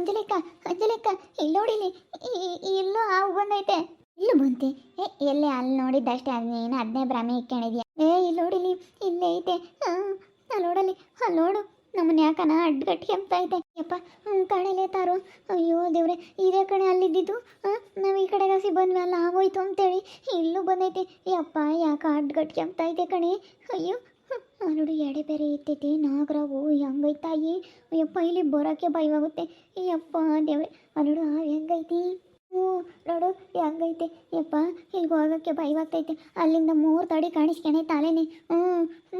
ಅಂಜಲಿಕ ಅಂಜಲಿಕ ಇಲ್ಲಿ ನೋಡಿಲಿ ಇಲ್ಲೂ. ಹಾವು ಬಂದೈತೆ. ಇಲ್ಲೂ ಬಂತೆ. ಏ, ಎಲ್ಲೇ ಅಲ್ಲಿ ನೋಡಿದ್ದಷ್ಟೇ ಅದೇನು ಅದನ್ನೇ ಭ್ರಮೆ ಇಕ್ಕೊಂಡಿದ್ಯಾ? ಏ, ಇಲ್ಲಿ ನೋಡಿಲಿ ಇಲ್ಲೇ. ಐತೆ. ಹಾಂ ಅಲ್ಲಿ ನೋಡಲಿ ಅಲ್ಲಿ ನೋಡು. ನಮ್ಮನ್ನ ಯಾಕನ ಅಡ್ಗಟ್ಟಿ ಅಂತ ಐತೆ ಯಪ್ಪ ಕಣೆಲೆ ತಾರು. ಅಯ್ಯೋ, ದೇವ್ರೆ, ಇದೇ ಕಡೆ ಅಲ್ಲಿದ್ದಿದ್ದು? ನಾವು ಈ ಕಡೆ ಗಸಿ ಬಂದ್ವಿ, ಅಲ್ಲ ಆಗೋಯ್ತು ಅಂತೇಳಿ. ಇಲ್ಲೂ ಬಂದೈತೆ. ಯಪ್ಪ, ಯಾಕೆ ಅಡ್ಗಟ್ಟಿ ಅಂತ ಐತೆ ಕಣೆ? ಅಯ್ಯೋ ಆ ನೋಡಿ ಎಡೆ ಬೇರೆ ಇತ್ತೈತಿ ನಾಗರಾವು ಹೆಂಗೈತಾಯಿ ಅಯ್ಯಪ್ಪ, ಇಲ್ಲಿ ಬರೋಕ್ಕೆ ಭಯವಾಗುತ್ತೆ. ಅಯ್ಯಪ್ಪ, ದೇವ್ರೆ ನೋಡು ಹೆಂಗೈತಿ? ಹ್ಞೂ, ನೋಡು, ಹೆಂಗೈತೆ. ಯಪ್ಪ ಇಲ್ಲಿಗೆ ಹೋಗೋಕ್ಕೆ ಭಯವಾಗ್ತೈತೆ. ಅಲ್ಲಿಂದ ಮೂರು ತಡಿ ಕಾಣಿಸ್ಕೊಂಡೆ ತಾಲೇನೆ. ಹ್ಞೂ,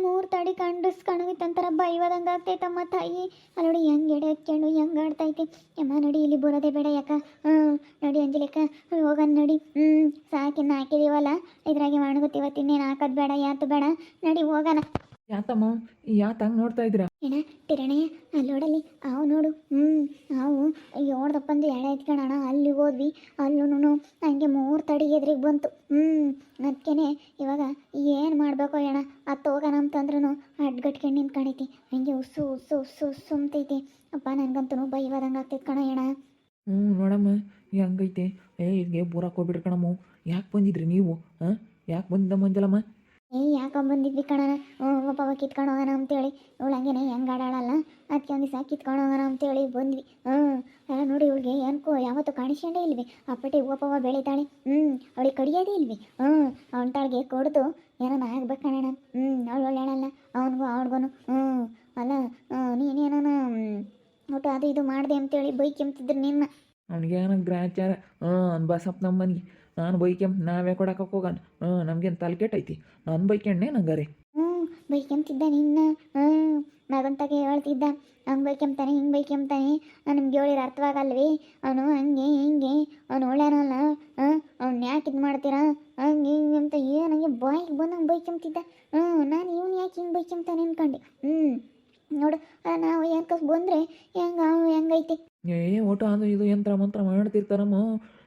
ಮೂರು ತಡಿ ಕಂಡಿಸ್ಕೊಳಗೈತೆ ಒಂಥರ ಭಯವಾದಂಗೆ ಆಗ್ತೈತಮ್ಮ ತಾಯಿ. ನೋಡಿ ಹೆಂಗೆ ಎಡೆ ಹಚ್ಕೊಂಡು ಹೆಂಗೆ ಆಡ್ತೈತೆ? ಯಮ್ಮ ನೋಡಿ, ಇಲ್ಲಿ ಬರೋದೇ ಬೇಡ ಯಾಕ? ಹ್ಞೂ, ನೋಡಿ, ಅಂಜಲಿಕ ಹೋಗೋಣ ನೋಡಿ. ಹ್ಞೂ ಸಾಕಿನ್ನ ಹಾಕಿದೀವಲ್ಲ ಇದ್ರಾಗೆ ಮಾಡ್ಕೊತೀವತ್ತು ಇನ್ನೇನು ಹಾಕೋದು ಬೇಡ ಯಾತು ಬೇಡ. ನಡಿ, ಹೋಗೋಣ. ಯಾತಮ್ಮ ಯಾತ ಹಂಗೆ ನೋಡ್ತಾ ಇದ್ದೀರಾ? ಏನ ಕಿರಣಯ್ಯ ಅಲ್ಲಿ ನೋಡಲ್ಲಿ ಅವು ನೋಡು. ಹ್ಞೂ ಅವು ಏಳ್ದಪ್ಪಂದು ಎಳೆ ಎತ್ಕೊಳ್ಳೋಣ ಅಲ್ಲಿ ಹೋದ್ವಿ. ಅಲ್ಲೂ ಹಂಗೆ ಮೂರು ತಡಿ ಎದ್ರಿಗೆ ಬಂತು. ಹ್ಞೂ ಅದಕ್ಕೇನೆ ಇವಾಗ ಏನು ಮಾಡಬೇಕು ಅಣ್ಣ ಅದು ಹೋಗೋಣ ಅಂತಂದ್ರೂ ಅಡ್ಗಟ್ಕೊಂಡು ನಿಂತ್ಕೊಂಡೈತಿ ಹಂಗೆ ಉಸ್ಸು ಉಸ್ಸು ಉಸ್ಸು ಉಸ್ಸು ಅಂತೈತಿ ಅಪ್ಪ ನನಗಂತೂ ಭಯವಾದಂಗೆ ಆಗ್ತೈತೆ ಕಣ ಅಣ್ಣ ಹ್ಞೂ ನೋಡಮ್ಮ ಹೆಂಗೈತೆ. ಏ ಇದ್ಗೆ ಬೂರಕ್ಕೆ ಹೋಗ್ಬಿಡ್ರಿ ಕಣಮ್ಮ. ಯಾಕೆ ಬಂದಿದ್ರಿ ನೀವು? ಹಾಂ? ಯಾಕೆ ಬಂದಿದ್ದ ಮಂಜಲಮ್ಮ ಏ, ಯಾಕೆ ಬಂದಿದ್ವಿ ಕಣನ ಒಬ್ಬ ಕಿತ್ಕೊಂಡು ಹೋಗೋಣ ಅಂತೇಳಿ. ಇವಳು ಹಂಗೇನೆ ಹೆಂಗೆ ಆಡಾಡಲ್ಲ ಅದಕ್ಕೆ ಒಂದು ದಿವಸ ಕಿತ್ಕೊಂಡು ಹೋಗೋಣ ಅಂತೇಳಿ ಬಂದ್ವಿ. ಹ್ಞೂ ನೋಡಿ ಇವಳಿಗೆ ಏನ್ಕೋ ಯಾವತ್ತೂ ಕಾಣಿಸ್ಕೊಂಡೇ ಇಲ್ವಿ. ಅಪ್ಪಟಿ ಒಬ್ಬವ ಬೆಳಿತಾಳೆ. ಹ್ಞೂ ಅವಳಿಗೆ ಕಡಿಯೋದೇ ಇಲ್ವಿ. ಹ್ಞೂ ಅವನ ತಾಳಿಗೆ ಕೊಡ್ತು ಏನಾನ ಆಗ್ಬೇಕು ಕಣಣ ಹ್ಞೂ ಅವಳು ಒಳ್ಳೆಯಳಲ್ಲ, ಅವನಿಗೂ ಅವಳಿಗೂ ಹ್ಞೂ ಅಲ್ಲ ನೀನೇನ ಒಟ್ಟು ಅದು ಇದು ಮಾಡಿದೆ ಅಂತೇಳಿ ಬೈಕೆಂತಿದ್ರು ನಿನ್ನ. ಅವ್ನಿಗೆ ಏನೋ ಗ್ರಾಚಾರ ಹಾಂ ಅನ್ಬಸಪ್ಪ ನಮ್ಮ ನಮ್ಮನಿಗೆ ನಾನು ಬೈಕೆ ನಾವೇ ಕೊಡಕ್ಕೆ ಹೋಗೋಣ ಹ್ಞೂ ನಮ್ಗೇನು ತಲೆ ಐತಿ ನಾನು ಬೈಕೆಣ್ಣೆ ನಂಗಾರೆ. ಹ್ಞೂ ಬೈಕೆಂತಿದ್ದ ನಿನ್ನ? ಹ್ಞೂ ಮಗಂತಾಗೆ ಹೇಳ್ತಿದ್ದ. ಹಂಗೆ ಬೈಕೆಂತಾನೆ ಹಿಂಗೆ ಬೈಕೆಂತಾನೆ ನಮ್ಗೆ ಹೇಳಿರ ಅರ್ಥವಾಗಲ್ವಿ? ಅವನು ಹಂಗೆ ಹಿಂಗೆ. ಅವನು ಒಳ್ಳೆಯನಲ್ಲ ಹಾಂ ಅವ್ನು ಯಾಕೆ ಇದು ಮಾಡ್ತೀರಾ? ಹಂಗೆ ಹಿಂಗೆ ಅಂತ ಏನಂಗೆ ಬಾಯಿಗೆ ಬಂದಂಗೆ ಬೈಕೆಂತಿದ್ದ ಹ್ಞೂ ನಾನು ಇವ್ನು ಯಾಕೆ ಹಿಂಗೆ ಬೈಕೆಂತಾನೆ ಅನ್ಕೊಂಡೆ. ಹ್ಞೂ ನೋಡು ನಾವು ಯಾಕೆ ಬಂದರೆ ಹೆಂಗೆ ಹೆಂಗೈತಿ? ಏ ಒಟ್ಟು ಅದು ಇದು ಯಂತ್ರ ಮಂತ್ರ ಮಾಡ್ತಿರ್ತಾರಮ್ಮ.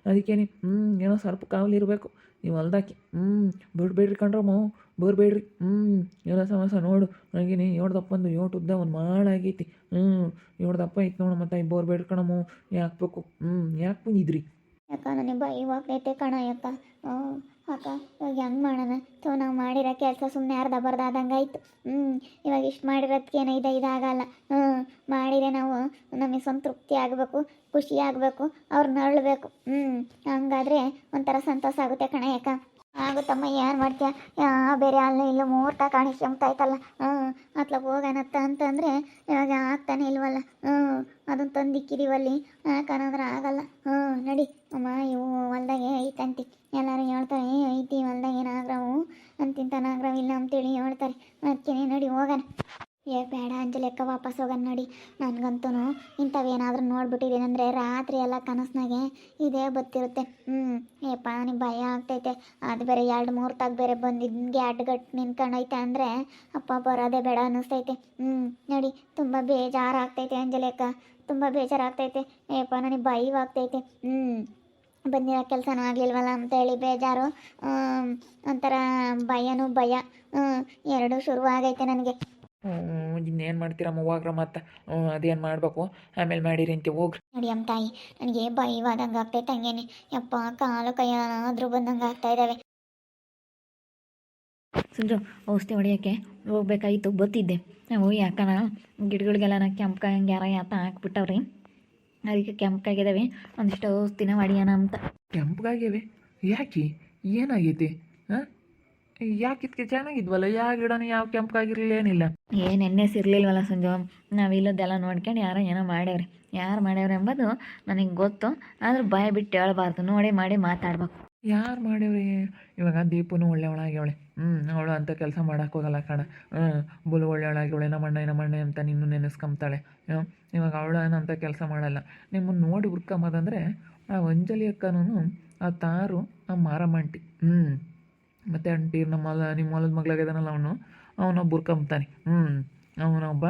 ಅದಕ್ಕೇನೆ ಹ್ಞೂ ಏನೋ ಸ್ವಲ್ಪ ಕಾವಲಿರಬೇಕು ನೀವು ಹೊಲ್ದಾಕಿ ಹ್ಞೂ ಬಿಡ್ಬೇಡ್ರಿ ಕಣ್ರಮ್ಮ ಬರ್ಬೇಡ್ರಿ ಹ್ಞೂ ಏನೋ ಸಮಸ್ಯೆ ನೋಡು. ನನಗೇನೆ ಏಳ್ದಪ್ಪ ದಪ್ಪಂದು ಏಟು ಉದ್ದ ಒಂದು ಮಾಡಾಗೈತಿ ಹ್ಞೂ ಏಳ್ದಪ್ಪ ಐತಿ ನೋಡು ಮತ್ತೆ ಬೋರ್ಬೇಡ್ರಿ ಕಣಮ್ಮ ಯಾಕೆ ಬೇಕು? ಹ್ಞೂ ಯಾಕೆ ಬಂದಿದ್ರಿ? ಯಾಕ ನನಗೆ ಭಯವಾಗ್ತೈತೆ ಕಣ ಯಾಕ? ಅಕ್ಕ, ಇವಾಗ ಹೆಂಗೆ ಮಾಡೋಣ ಥೋ, ನಾವು ಮಾಡಿರೋ ಕೆಲಸ ಸುಮ್ಮನೆ ಅರ್ಧ ಬರ್ಧ ಆದಂಗೆ ಆಯ್ತು ಹ್ಞೂ ಇವಾಗ ಇಷ್ಟು ಮಾಡಿರೋದಕ್ಕೇನು ಇದು, ಇದಾಗಲ್ಲ. ಹ್ಞೂ ಮಾಡಿದರೆ ನಾವು ನಮಗೆ ಸಂತೃಪ್ತಿ ಆಗಬೇಕು, ಖುಷಿ ಆಗಬೇಕು ಅವ್ರನ್ನ ಅರಳಬೇಕು ಹ್ಞೂ ಹಂಗಾದ್ರೆ ಒಂಥರ ಸಂತೋಷ ಆಗುತ್ತೆ ಕಣ ಯಾಕ ಆಗುತ್ತಮ್ಮ ಏನು ಮಾಡ್ತೀಯ? ಬೇರೆ ಅಲ್ಲಿ ಇಲ್ಲ ಮುಹೂರ್ತ ಕಾಣಿಸ್ಕೊಂತಾಯ್ತಲ್ಲ ಹ್ಞೂ ಅತ್ಲ ಹೋಗೋಣತ್ತ ಅಂತಂದರೆ ಇವಾಗ ಆಗ್ತಾನೆ ಇಲ್ವಲ್ಲ? ಹ್ಞೂ ಅದನ್ನ ತಂದಿಕ್ಕಿದೀವಲ್ಲಿ. ಯಾಕಂದ್ರೆ ಆಗಲ್ಲ? ಹ್ಞೂ ನಡಿ. ಅಮ್ಮ, ಇವು ಹೊಲ್ದಾಗೆ ಐತಂತಿ ಎಲ್ಲರೂ ಹೇಳ್ತಾರೆ, ಏ, ಐತಿ ಹೊಲ್ದಾಗ ಏನಾಗ್ರವು? ಅಂತಿಂತ ನಾಗ್ರವ್ ಇಲ್ಲ ಅಂತೇಳಿ ಹೇಳ್ತಾರೆ. ಅದಕ್ಕೆ ನಡಿ, ಹೋಗೋಣ. ಏ, ಬೇಡ ಅಂಜಲಿಕ್ಕ ವಾಪಸ್ ಹೋಗೋಣ ನೋಡಿ. ನನಗಂತೂ ಇಂಥವೇನಾದ್ರೂ ನೋಡ್ಬಿಟ್ಟಿದ್ದೀನಿ ಅಂದರೆ ರಾತ್ರಿ ಎಲ್ಲ ಕನಸ್ನಾಗೆ ಇದೇ ಬತ್ತಿರುತ್ತೆ. ಹ್ಞೂ ಏಪ್ಪ ನನಗೆ ಭಯ ಆಗ್ತೈತೆ. ಅದು ಬೇರೆ ಎರಡು ಮೂರು ತಾಗ ಬೇರೆ ಬಂದಿದ್ಗೆ ಅಡ್ಗಟ್ಟು ನಿಂತ್ಕೊಂಡೈತೆ ಅಂದರೆ ಅಪ್ಪ ಬರೋದೇ ಬೇಡ ಅನಿಸ್ತೈತೆ. ಹ್ಞೂ ನೋಡಿ, ತುಂಬ ಬೇಜಾರಾಗ್ತೈತೆ ತುಂಬಾ ತುಂಬ ಬೇಜಾರಾಗ್ತೈತೆ. ಏಪ್ಪ, ನನಗೆ ಭಯವಾಗ್ತೈತೆ. ಹ್ಞೂ ಬಂದಿರೋ ಕೆಲಸನೂ ಆಗಲಿಲ್ವಲ್ಲ ಅಂತೇಳಿ ಬೇಜಾರು. ಒಂಥರ ಭಯನೂ ಭಯ. ಎರಡೂ ಶುರುವಾಗೈತೆ ನನಗೆ. ಇನ್ನೇನು ಮಾಡ್ತೀರಮ್ಮ ಹೋಗ್ರ ಮತ್ತೆ? ಹ್ಞೂ ಅದೇನು ಮಾಡಬೇಕು? ಆಮೇಲೆ ಮಾಡಿರಿ ಅಂತ ಹೋಗ್ರಿ. ನೋಡಿ ಅಮ್ಮ ತಾಯಿ ನನಗೆ ಭಯವಾದಂಗೆ ಆಗ್ತೈತೆ ಹಂಗೇನೆ. ಯಪ್ಪ ಕಾಲು ಕೈಯಾದ್ರೂ ಬಂದಂಗೆ ಆಗ್ತಾ ಇದ್ದಾವೆ ಸುಂಜು ಔಷಧಿ ಹೊಡಿಯೋಕ್ಕೆ ಹೋಗ್ಬೇಕಾಗಿತ್ತು ಬತ್ತಿದ್ದೆ. ನಾವು ಯಾಕನ ಗಿಡಗಳಿಗೆಲ್ಲ ನಾ ಹಂಗೆ ಯಾರ ಯಾತ ಹಾಕ್ಬಿಟ್ಟವ್ರಿ. ಅದಕ್ಕೆ ಕೆಂಪ್ಕಾಗಿದ್ದಾವೆ ಒಂದಿಷ್ಟು ಔಷಧಿನ ಹೊಡಿಯೋಣ ಅಂತ. ಕೆಂಪಗಾಗ್ಯವೆ? ಯಾಕೆ? ಏನಾಗೈತಿ? ಹಾಂ? ಯಾಕೆ ಇದಕ್ಕೆ ಚೆನ್ನಾಗಿದ್ವಲ್ಲ? ಯಾವ ಗಿಡನೂ ಯಾವ ಕೆಂಪಗಾಗಿರಲಿಲ್ಲ ಏನಿಲ್ಲ. ಏನು ಎಣ್ಣೆ ಸಿರ್ಲಿಲ್ವಲ್ಲ ಸಂಜು? ನಾವು ಇಲ್ಲದೆಲ್ಲ ನೋಡ್ಕೊಂಡು ಯಾರೋ ಏನೋ ಮಾಡ್ಯವ್ರಿ. ಯಾರು ಮಾಡ್ಯವ್ರಿ ಎಂಬುದು ನನಗೆ ಗೊತ್ತು. ಆದ್ರೆ ಭಯ ಬಿಟ್ಟು ಹೇಳ್ಬಾರ್ದು. ನೋಡಿ ಮಾಡಿ ಮಾತಾಡ್ಬೇಕು. ಯಾರು ಮಾಡ್ಯವ್ರಿ? ಇವಾಗ ದೀಪನು ಒಳ್ಳೆಯವಳಾಗ್ಯವಳೆ ಹ್ಞೂ ಅವಳು ಅಂತ ಕೆಲಸ ಹೋಗಲ್ಲ ಕಣ. ಹ್ಞೂ ಬುಲ್ ಒಳ್ಳೆಯವಳಾಗ್ಯವಳೆ ನಮ್ಮಣ್ಣ ನಮ್ಮಣ್ಣ ಅಂತ ನಿನ್ನೂ ನೆನೆಸ್ಕೊಂಬ್ತಾಳೆ. ಇವಾಗ ಅವಳು ಏನಂತ ಕೆಲಸ ಮಾಡಲ್ಲ. ನಿಮ್ಮನ್ನು ನೋಡಿ ಹುರ್ಕೊಂಬೋದಂದ್ರೆ ಆ ಅಂಜಲಿ ಅಕ್ಕನೂ ಆ ತಾರು ಆ ಮಾರಮಂಟಿ ಹ್ಞೂ ಮತ್ತು ಆಂಟಿ ನಮ್ಮ ನಿಮ್ಮ ಹೊಲದ ಮಗ್ಳಾಗಿದ್ದಾನಲ್ಲ ಅವನು. ಅವನೊಬ್ಬ ಹುರ್ಕೊಂತಾನೆ ಹ್ಞೂ ಅವನೊಬ್ಬ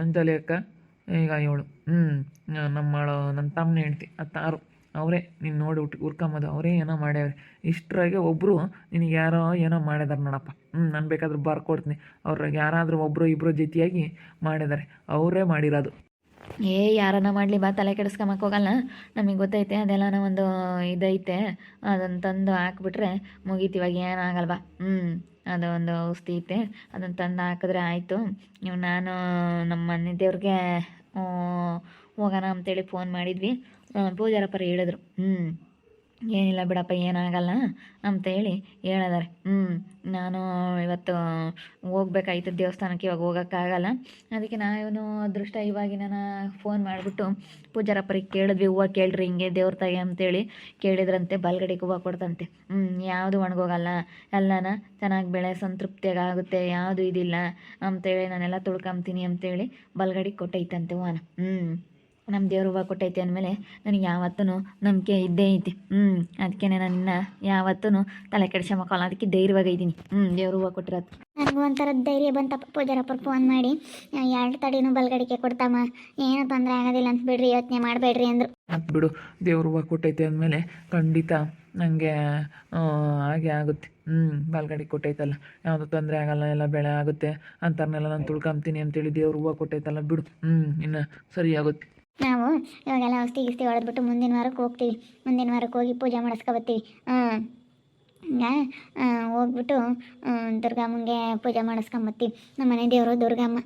ಅಂಜಲಿ ಅಕ್ಕ, ಈಗ ಏಳು. ಹ್ಞೂ ನಮ್ಮ ನನ್ನ ತಮ್ಮನ ಹೆಂಡ್ತಿ ಆ ತಾರು ಅವರೇ, ನೀನು ನೋಡಿ ಹುಟ್ಟಿ, ಹುರ್ಕೊಂಬೋದು, ಅವರೇ ಏನೋ ಮಾಡ್ಯಾವ್ರೆ ಇಷ್ಟರಾಗೆ ಒಬ್ಬರು ನಿನಗೆ ಯಾರೋ ಏನೋ ಮಾಡಿದಾರೆ ನೋಡಪ್ಪ. ಹ್ಞೂ ನಾನು ಬೇಕಾದ್ರೂ ಬರ್ಕೊಡ್ತೀನಿ. ಅವ್ರಿಗೆ ಯಾರಾದರೂ ಒಬ್ಬರು ಇಬ್ಬರು ಜೊತೆಯಾಗಿ ಮಾಡಿದ್ದಾರೆ ಅವರೇ ಮಾಡಿರೋದು. ಏ, ಯಾರನ್ನ ಮಾಡಲಿ, ಬಾ, ತಲೆ ಕೆಡಿಸ್ಕೊಂಬಕ್ಕೆ ಹೋಗಲ್ಲ. ನಮಗೆ ಗೊತ್ತೈತೆ, ಅದೆಲ್ಲ ಒಂದು ಇದೈತೆ. ಅದನ್ನು ತಂದು ಹಾಕ್ಬಿಟ್ರೆ ಮುಗೀತು ಇವಾಗ ಏನಾಗಲ್ವಾ ಹ್ಞೂ ಅದು ಒಂದು ಔಷಧಿ ಐತೆ. ಅದನ್ನು ತಂದು ಹಾಕಿದ್ರೆ ಆಯಿತು. ನಾನು ನಮ್ಮ ಮನೆ ದೇವ್ರಿಗೆ ಹೋಗೋಣ ಅಂತೇಳಿ ಫೋನ್ ಮಾಡಿದ್ವಿ. ಪೂಜಾರಪ್ಪರು ಹೇಳಿದ್ರು. ಹ್ಞೂ ಏನಿಲ್ಲ ಬಿಡಪ್ಪ ಏನಾಗಲ್ಲ ಅಂತೇಳಿ ಹೇಳಿದಾರೆ. ಹ್ಞೂ ನಾನು ಇವತ್ತು ಹೋಗ್ಬೇಕಾಯ್ತು ದೇವಸ್ಥಾನಕ್ಕೆ, ಇವಾಗ ಹೋಗೋಕ್ಕಾಗಲ್ಲ. ಅದಕ್ಕೆ ನಾನು ಅದೃಷ್ಟ ಇವಾಗಿನ ಫೋನ್ ಮಾಡಿಬಿಟ್ಟು ಪೂಜಾರಪ್ಪರಿಗೆ ಕೇಳಿದ್ವಿ, ಹೂವು ಕೇಳ್ರಿ, ಹಿಂಗೆ ದೇವ್ರ ತಾಯಿ ಅಂತೇಳಿ ಕೇಳಿದ್ರಂತೆ ಬಲ್ಗಡೆಗೆ ಹೂವು ಕೊಡ್ತಂತೆ. ಹ್ಞೂ ಯಾವುದು ಒಣಗೋಗಲ್ಲ, ಎಲ್ಲನ ಚೆನ್ನಾಗಿ ಬೆಳೆ ಸಂತೃಪ್ತಿಯಾಗಿ ಆಗುತ್ತೆ ಯಾವುದು ಇದಿಲ್ಲ ಅಂತೇಳಿ ನಾನೆಲ್ಲ ತುಳ್ಕೊಂತೀನಿ ಅಂತೇಳಿ ಬಲ್ಗಡೆಗೆ ಕೊಟ್ಟೈತಂತೆ ಹೂವನ. ಹ್ಞೂ ನಮ್ಮ ದೇವ್ರ ಹೂವು ಕೊಟ್ಟೈತೆ ಅಂದಮೇಲೆ ನನಗೆ ಯಾವತ್ತೂ ನಂಬಿಕೆ ಇದ್ದೇ ಐತಿ. ಹ್ಞೂ ಅದಕ್ಕೆ ನನ್ನ ಇನ್ನು ಯಾವತ್ತೂ ತಲೆ ಕೆಡ್ಸ್ಕೊಂಬಕ್ಕಲ್ಲ ಅದಕ್ಕೆ ಧೈರ್ಯವಾಗಿ ಇದ್ದೀನಿ. ಹ್ಞೂ ದೇವ್ರ ಹೂವು ಕೊಟ್ಟಿರೋದು. ನನಗೂ ಒಂಥರ ಧೈರ್ಯ ಬಂತಪ್ಪ ಪೂಜಾರಪ್ಪರು ಫೋನ್ ಮಾಡಿ ಎರಡು ತಡಿನೂ ಬಲ್ಗಡಿಕೆ ಕೊಡ್ತಮ್ಮ ಏನು ತೊಂದರೆ ಆಗೋದಿಲ್ಲ ಅಂತ ಬಿಡ್ರಿ ಯೋಚನೆ ಮಾಡಬೇಡ್ರಿ ಅಂದರು. ಅದು ಬಿಡು ದೇವ್ರ ಹೂವು ಕೊಟ್ಟೈತೆ ಅಂದಮೇಲೆ ಖಂಡಿತ ನನಗೆ ಹಾಗೆ ಆಗುತ್ತೆ. ಹ್ಞೂ ಬಾಲ್ಗಡಿ ಕೊಟ್ಟೈತಲ್ಲ ಯಾವುದು ತೊಂದರೆ ಆಗಲ್ಲ ಎಲ್ಲ ಬೆಳೆ ಆಗುತ್ತೆ ಅಂತಾರನ್ನೆಲ್ಲ ನಾನು ತುಳ್ಕೊಂತೀನಿ ಅಂತೇಳಿ ದೇವ್ರ ಹೂವು ಕೊಟ್ಟೈತಲ್ಲ ಬಿಡು. ಹ್ಞೂ ಇನ್ನು ಸರಿ ಆಗುತ್ತೆ. ನಾವು ಇವಾಗೆಲ್ಲ ಔಷಧಿ ಗಿಸ್ತಿ ಹೊಡೆದ್ಬಿಟ್ಟು ಮುಂದಿನ ವಾರಕ್ಕೆ ಹೋಗ್ತೀವಿ. ಮುಂದಿನ ವಾರಕ್ಕೆ ಹೋಗಿ ಪೂಜೆ ಮಾಡಿಸ್ಕೊಬತ್ತೀವಿ ಹಾಂ ಹೋಗ್ಬಿಟ್ಟು ದುರ್ಗಮ್ಮಂಗೆ ಪೂಜೆ ಮಾಡಿಸ್ಕೊಂಬತ್ತೀವಿ ನಮ್ಮ ಮನೆ ದೇವರು ದುರ್ಗಮ್ಮ.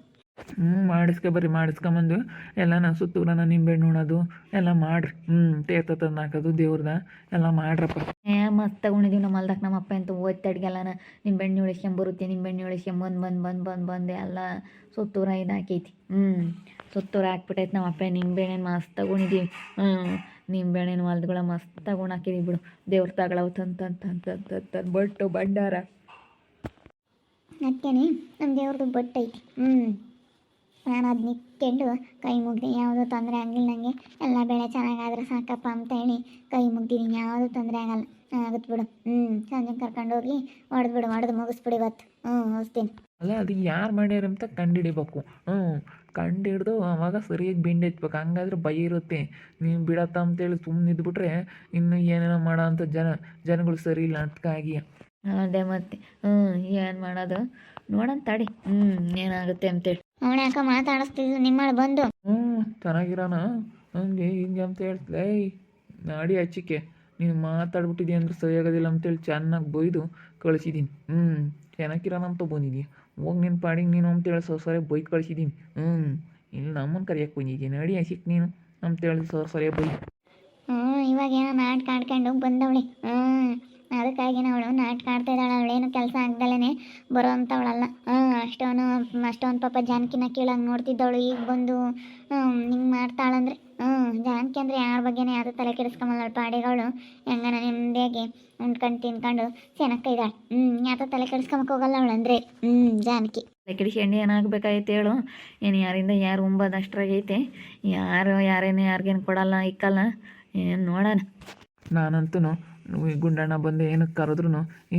ಹ್ಞೂ ಮಾಡಿಸ್ಕೊ ಬರ್ರಿ ಮಾಡಿಸ್ಕೊಂಬಂದು ಎಲ್ಲ ನಾನು ಸುತ್ತೂರನ ನಿಂಬೆಹಣ್ಣು ಉಣೋದು ಎಲ್ಲ ಮಾಡ್ರಿ. ಹ್ಞೂ ತೇರ್ತ ತಂದು ಹಾಕೋದು ದೇವ್ರದ. ಎಲ್ಲ ಮಾಡ್ರಪ್ಪ. ಏ ಮಸ್ತ್ ತಗೊಂಡಿದ್ದೀವಿ ನಮ್ಮ ಹೊಲ್ದಾಗ ನಮ್ಮ ಅಪ್ಪ ಅಂತ ಓದ್ತಾ ಅಡ್ಗೆಲ್ಲನ ನಿಂಬೆಣ್ಣೆ ಉಳಿಸ್ಕೊಂಬರುತ್ತೆ ನಿಂಬೆಣ್ಣೆ ಉಳಿಸ್ಕೊಂಬಂದು ಬಂದು ಬಂದು ಬಂದು ಬಂದು ಎಲ್ಲ ಸುತ್ತೂರ ಇದು ಹಾಕೈತಿ. ಹ್ಞೂ ಸುತ್ತೂರ ಹಾಕ್ಬಿಟ್ಟೈತೆ ನಮ್ಮ ಅಪ್ಪ. ನಿಂಬೆಣ್ಣೆ ಮಸ್ತ್ ತಗೊಂಡಿದ್ದೀವಿ ಹ್ಞೂ ನಿಂಬೆಹಣ್ಣಿನ ಹೊಲ್ದಗಳ ಮಸ್ತ್ ತಗೊಂಡು ಹಾಕಿದೀವಿ ಬಿಡು. ದೇವ್ರ ತಗೊಳವು ತಂತಂತಂತಂತಂತ ಬಟ್ಟು ಭಂಡಾರ. ಅದಕ್ಕೇನೆ ನಮ್ಮ ದೇವ್ರದ್ದು ಬಟ್ಟೈತಿ. ಐತಿ ಹ್ಞೂ ನಾನು ಅದನ್ನ ಇಟ್ಕೊಂಡು ಕೈ ಮುಗ್ದು ಯಾವುದೂ ತೊಂದರೆ ಆಗಲಿಲ್ಲ ನನಗೆ ಎಲ್ಲ ಬೆಳೆ ಚೆನ್ನಾಗಾದ್ರೆ ಸಾಕಪ್ಪ ಅಂತ ಹೇಳಿ ಕೈ ಮುಗ್ದಿನಿ ಯಾವುದೂ ತೊಂದರೆ ಆಗಲ್ಲ. ಆಗುತ್ತೆ ಬಿಡು. ಹ್ಞೂ ಸಂಜೆ ಕರ್ಕೊಂಡು ಹೋಗಿ ಹೊಡೆದ್ಬಿಡು ಹೊಡೆದು ಮುಗಿಸ್ಬಿಡು ಇವತ್ತು ಹ್ಞೂ ಹೋಗ್ತೀನಿ ಅಲ್ಲ ಅದು ಯಾರು ಮಾಡ್ಯಾರ ಅಂತ ಕಂಡುಹಿಡಿಬೇಕು ಹ್ಞೂ ಕಂಡು ಹಿಡ್ದು ಅವಾಗ ಸರಿಯಾಗಿ ಬೆಂಡೆ ಹಚ್ಬೇಕು. ಹಂಗಾದ್ರೆ ಭಯ ಇರುತ್ತೆ. ನೀವು ಬಿಡತ್ತ ಅಂತೇಳಿ ಸುಮ್ಮನೆ ಇದ್ಬಿಟ್ರೆ ಇನ್ನು ಏನೇನೋ ಮಾಡೋ ಅಂಥ ಜನ ಜನಗಳು ಸರಿ ಇಲ್ಲ ಅದಕ್ಕಾಗಿ ಅದೇ ಮತ್ತೆ. ಹ್ಞೂ ಏನು ಮಾಡೋದು? ನೋಡೋಣ ತಡಿ. ಹ್ಞೂ ಏನಾಗುತ್ತೆ ಅಂತೇಳಿ. ಅವಳು ಯಾಕ ಮಾತಾಡಿಸ್ತಿದ್ದು ನಿಮ್ಮಳು ಬಂದು. ಹ್ಞೂ ಚೆನ್ನಾಗಿರೋಣ ಹಂಗೆ ಹಿಂಗೆ ಅಂತ ಹೇಳ್ತಲೇ ನಾಡಿ ಹಚ್ಚಿಕೆ ನೀನು ಮಾತಾಡ್ಬಿಟ್ಟಿದ್ಯ ಅಂದ್ರೆ ಸರಿ ಆಗೋದಿಲ್ಲ ಅಂತೇಳಿ ಚೆನ್ನಾಗಿ ಬೈದು ಕಳಿಸಿದ್ದೀನಿ ಹ್ಞೂ ಚೆನ್ನಾಗಿರೋಣ ಅಂತ ಬಂದಿದ್ದೀನಿ ಹೋಗಿ ನಿನ್ನ ಪಾಡಿಗೆ ನೀನು ಅಂತೇಳಿ ಸೊ ಸರಿ ಬೈದು ಕಳಿಸಿದ್ದೀನಿ ಹ್ಞೂ ಇಲ್ಲಿ ನಮ್ಮನ್ನು ಕರಿಯಕ್ಕೆ ಬಂದಿದ್ದೀನಿ ನಡಿ ಹಸಿಕ್ ನೀನು ಅಂತೇಳಿ ಸೊ ಸರಿ ಬೈ ಹ್ಞೂ ಇವಾಗ ಏನೋ ನಾಟ್ ಆಡ್ಕೊಂಡು ಬಂದವಳೆ. ಹ್ಞೂ ಅದಕ್ಕಾಗಿನ ಅವಳು ನಾಟಕ ಆಡ್ತಾ ಇದ್ದಾಳೆ. ಅವಳೇನು ಕೆಲಸ ಆಗ್ದಲೇ ಬರೋ ಅಂಥವಳಲ್ಲ ಹ್ಞೂ ಅಷ್ಟೊಂದು ಅಷ್ಟೊಂದು ಪಾಪ ಜಾನಕಿನ ಕೀಳಂಗೆ ನೋಡ್ತಿದ್ದವಳು. ಈಗ ಬಂದು ಹಿಂಗೆ ಮಾಡ್ತಾಳಂದ್ರೆ ಹ್ಞೂ ಜಾನಕಿ ಅಂದರೆ ಯಾರ ಬಗ್ಗೆನೇ ಯಾರು ತಲೆ ಕೆಡಿಸ್ಕೊಂಬಲ್ಲ ಪಾಡಿಗಳು ಹೆಂಗನ ನೆಮ್ಮದಿಯಾಗಿ ಉಂಡ್ಕೊಂಡು ತಿನ್ಕೊಂಡು ಚೆನ್ನಾಗಿ ಇದ್ದಾಳೆ. ಹ್ಞೂ ಯಾತ ತಲೆ ಕೆಡಿಸ್ಕೊಂಬಕ್ಕೆ ಹೋಗಲ್ಲ ಅವಳು ಅಂದರೆ. ಹ್ಞೂ ಜಾನಕಿ. ಕಿಡಿಸಿ ಎಣ್ಣೆ ಏನಾಗಬೇಕಾಗೈತೆ ಹೇಳು. ಏನು ಯಾರಿಂದ ಯಾರು ಉಂಬೋದು ಅಷ್ಟರಾಗೈತೆ. ಯಾರು ಯಾರೇನು ಯಾರಿಗೇನು ಕೊಡಲ್ಲ ಇಕ್ಕಲ್ಲ. ಏನು ನೋಡೋಣ. ನಾನಂತೂ ಗುಂಡಣ್ಣ ಬಂದು ಏನಕ್ಕೆ ಕರೆದ್ರೂ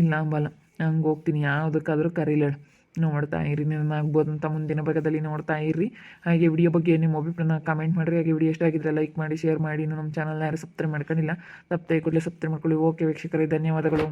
ಇಲ್ಲ ಅಂಬಲ್ಲ, ಹಂಗೆ ಹೋಗ್ತೀನಿ, ಯಾವುದಕ್ಕಾದ್ರೂ ಕರೀಲೇಳು. ನೋಡ್ತಾ ಇರಿ ನಿಮ್ಮ ಆಗ್ಬೋದು ಅಂತ ಮುಂದಿನ ಭಾಗದಲ್ಲಿ ನೋಡ್ತಾ ಇರ್ರಿ ಹಾಗೆ ವಿಡಿಯೋ ಬಗ್ಗೆ ನಿಮ್ಮ ಅಭಿಪ್ರಾಯ ಕಮೆಂಟ್ ಮಾಡಿರಿ. ಹಾಗೆ ವಿಡಿಯೋ ಇಷ್ಟ ಆಗಿದ್ರೆ ಲೈಕ್ ಮಾಡಿ ಶೇರ್ ಮಾಡಿ. ನಮ್ಮ ಚಾನಲ್ನ ಯಾರು ಸಬ್ಸ್ಕ್ರೈಬ್ ಮಾಡ್ಕೊಂಡಿಲ್ಲ ತಪ್ಪದೆ ಕೂಡಲೇ ಸಬ್ಸ್ಕ್ರೈಬ್ ಮಾಡ್ಕೊಳ್ಳಿ. ಓಕೆ ವೀಕ್ಷಕರೇ, ಧನ್ಯವಾದಗಳು.